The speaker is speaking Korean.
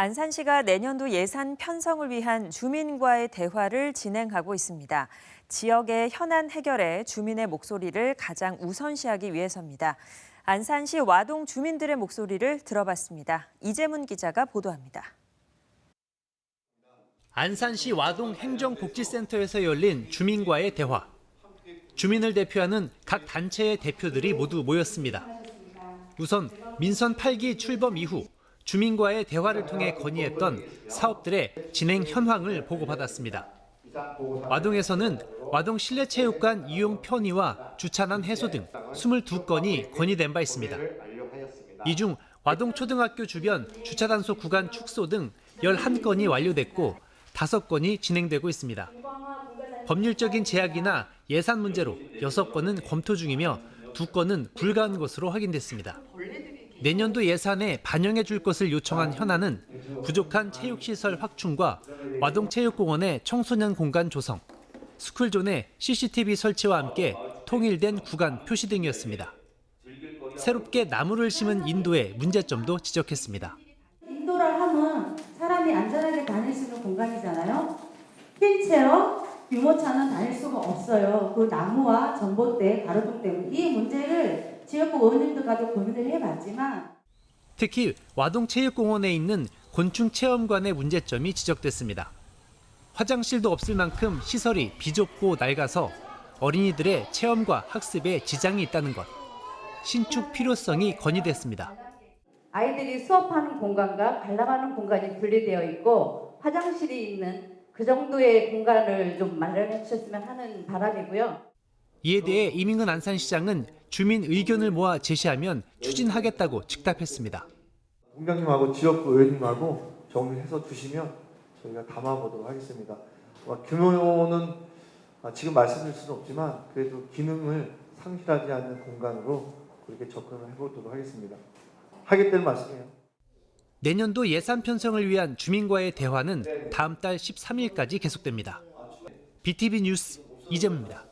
안산시가 내년도 예산 편성을 위한 주민과의 대화를 진행하고 있습니다. 지역의 현안 해결에 주민의 목소리를 가장 우선시하기 위해서입니다. 안산시 와동 주민들의 목소리를 들어봤습니다. 이재문 기자가 보도합니다. 안산시 와동 행정복지센터에서 열린 주민과의 대화. 주민을 대표하는 각 단체의 대표들이 모두 모였습니다. 우선 민선 8기 출범 이후 주민과의 대화를 통해 건의했던 사업들의 진행 현황을 보고받았습니다. 와동에서는 와동 실내체육관 이용 편의와 주차난 해소 등 22건이 건의된 바 있습니다. 이 중 와동 초등학교 주변 주차 단소 구간 축소 등 11건이 완료됐고 5건이 진행되고 있습니다. 법률적인 제약이나 예산 문제로 6건은 검토 중이며 2건은 불가한 것으로 확인됐습니다. 내년도 예산에 반영해 줄 것을 요청한 현안은 부족한 체육시설 확충과 와동체육공원의 청소년 공간 조성, 스쿨존의 CCTV 설치와 함께 통일된 구간 표시 등이었습니다. 새롭게 나무를 심은 인도의 문제점도 지적했습니다. 인도를 하면 사람이 안전하게 다닐 수 있는 공간이잖아요. 휠체어, 유모차는 다닐 수가 없어요. 그 나무와 전봇대, 가로등 때문에 이 문제를 지역구 의원님들과도 고민을 해봤지만 특히 와동체육공원에 있는 곤충 체험관의 문제점이 지적됐습니다. 화장실도 없을 만큼 시설이 비좁고 낡아서 어린이들의 체험과 학습에 지장이 있다는 것. 신축 필요성이 건의됐습니다. 아이들이 수업하는 공간과 관람하는 공간이 분리되어 있고 화장실이 있는 그 정도의 공간을 좀 마련해 주셨으면 하는 바람이고요. 이에 대해 이민근 안산시장은 주민 의견을 모아 제시하면 추진하겠다고 즉답했습니다. 공장님하고 지역구 의원님하고 정리해서 주시면 저희가 담아보도록 하겠습니다. 어, 규모는 아, 지금 말씀드릴 수는 없지만 그래도 기능을 상실하지 않는 공간으로 그렇게 접근을 해보도록 하겠습니다. 하겠다는 말씀이에요. 내년도 예산 편성을 위한 주민과의 대화는 다음 달 13일까지 계속됩니다. BTV 뉴스 이재문입니다.